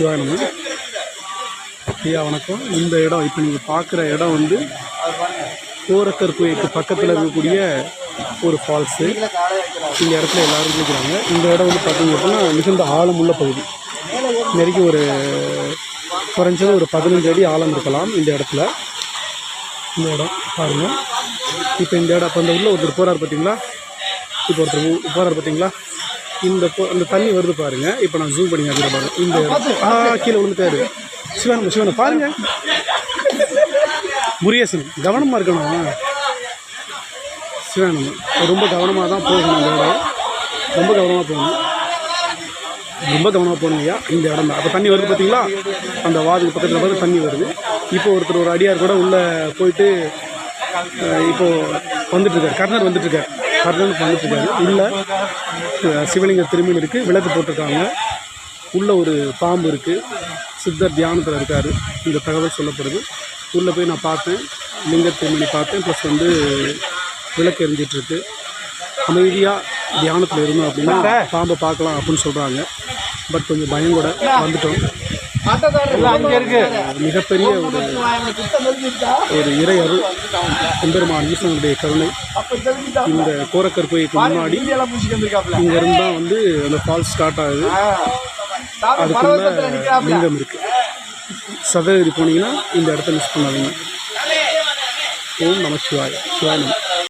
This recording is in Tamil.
சிவாயனம் ஐயா வணக்கம். இந்த இடம் இப்போ நீங்கள் பார்க்குற இடம் வந்து கோரக்கர் கோயிலுக்கு பக்கத்தில் இருக்கக்கூடிய ஒரு ஃபால்ஸு இந்த இடத்துல எல்லாரும் குளிக்கிறாங்க இந்த இடம் வந்து பார்த்தீங்க அப்படின்னா மிகுந்த ஆழமுள்ள பகுதி. நெருக்கி ஒரு குறைஞ்சது ஒரு பதினஞ்சு அடி ஆழம் இருக்கலாம் இந்த இடத்துல. இந்த இடம் பாருங்கள் இப்போ இந்த இடம் அப்போ அந்த உள்ள ஒருத்தர் போகிறார் பார்த்தீங்களா இப்போ ஒருத்தர் போகிறார் பார்த்தீங்களா இந்த போ- இந்த தண்ணி வருது பாருங்க. இப்போ நான் ஜூம் பண்ணி காட்டுறேன் பாருங்க. இந்த ஆ கீழே விழுந்துட்டாரு சிவன் சிவனை பாருங்க. முருகேசன் கவனமாக இருக்கணும். சிவன் ரொம்ப கவனமாக தான் போகணும் இந்த இடம். ரொம்ப கவனமாக போகணும். ரொம்ப கவனமாக போகணும் ஐயா இந்த இடம் தான். அப்போ தண்ணி வருது பார்த்தீங்களா அந்த வாதுக்கு பக்கத்தில் பார்த்து தண்ணி வருது. இப்போ ஒருத்தர் ஒரு அடியார் கூட உள்ளே போயிட்டு இப்போது வந்துட்டுருக்கார் கர்னர் வந்துட்டுருக்கார் இருக்காரு உள்ள அஹ், சிவலிங்க திரும்பின்னு இருக்கு. விளக்கு போட்டிருக்காங்க. உள்ள ஒரு பாம்பு இருக்கு. சித்தர் தியானத்தில் இருக்காரு. இந்த தகவல் சொல்லப்படுது. உள்ளே போய் நான் பார்த்தேன். லிங்க திருமணி பார்த்தேன். ப்ளஸ் வந்து விளக்கு எரிஞ்சிட்டு இருக்கு. அமைதியாக தியானத்தில் இருந்தோம் அப்படின்னா பாம்பை பார்க்கலாம் அப்படின்னு சொல்கிறாங்க பட் கொஞ்சம் பயம் கூட வந்துட்டோம். அங்கே இருக்கு. மிகப்பெரிய ஒரு ஒரு இறை அருள். ஈஸ்வரனுடைய கருணை. இந்த கோரக்கர் கோயிலுக்கு முன்னாடி இங்க இருந்தா வந்து அந்த ஃபால்ஸ் ஸ்டார்ட் ஆகுது. அதுக்குள்ள லிங்கம் இருக்கு. சதவீதி போனீங்கன்னா இந்த இடத்த மிஸ் பண்ணாதீங்க. ஓம் நம சிவாய். சிவாய் நம.